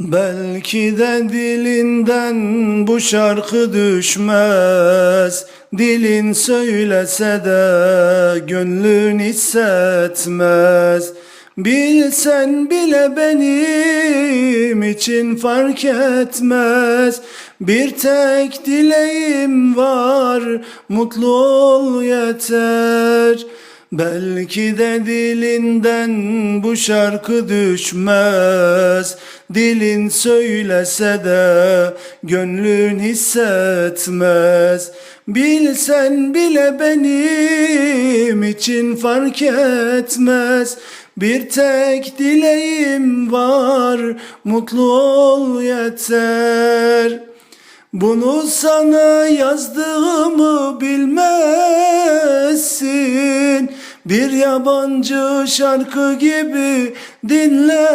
Belki de dilinden bu şarkı düşmez. Dilin söylese de gönlün hissetmez. Bilsen bile benim için fark etmez. Bir tek dileğim var mutlu ol yeter Belki de dilinden bu şarkı düşmez. Dilin söylese de gönlün hissetmez. Bilsen bile benim için fark etmez. Bir tek dileğim var mutlu ol yeter bunu sana yazdığımı bilmezsin. Bir yabancı şarkı gibi dinlersin.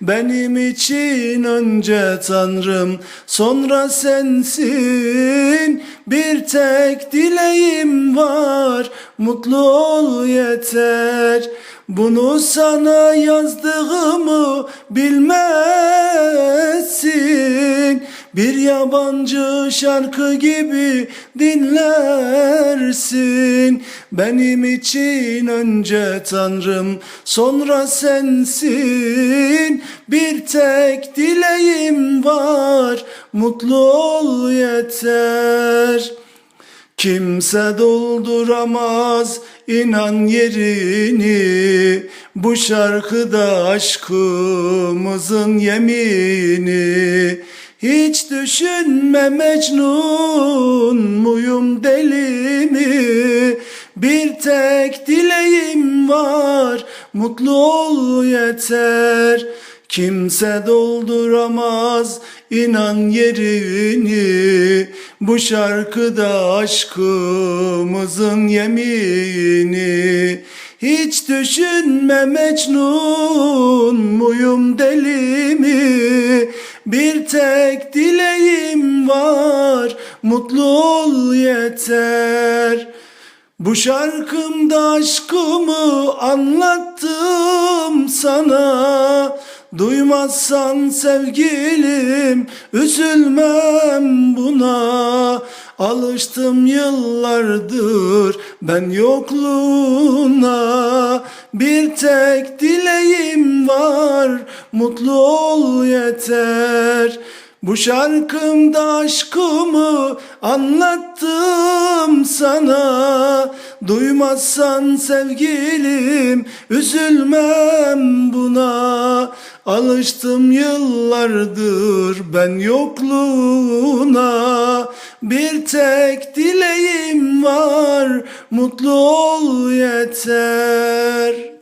Benim için önce Tanrım sonra sensin. Bir tek dileğim var. Mutlu ol yeter bunu sana yazdığımı bilmezsin. Bir yabancı şarkı gibi dinlersin. Benim için önce Tanrım sonra sensin. Bir tek dileğim var. Mutlu ol yeter Kimse dolduramaz inan yerini. Bu şarkıda aşkımızın yemini. Hiç düşünme Mecnun muyum deli mi? Bir tek dileğim var mutlu ol yeter. Kimse dolduramaz inan yerini Bu şarkıda aşkımızın yemini Hiç düşünme Mecnun muyum deli mi? Bir tek dileğim var mutlu ol yeter. Bu şarkımda aşkımı anlattım sana. Duymazsan sevgilim üzülmem buna Alıştım yıllardır ben yokluğuna. Bir tek dileğim var mutlu ol yeter bu şarkımda aşkımı anlattım sana. Duymazsan sevgilim üzülmem buna. Alıştım yıllardır ben yokluğuna. Bir tek dileğim var mutlu ol yeter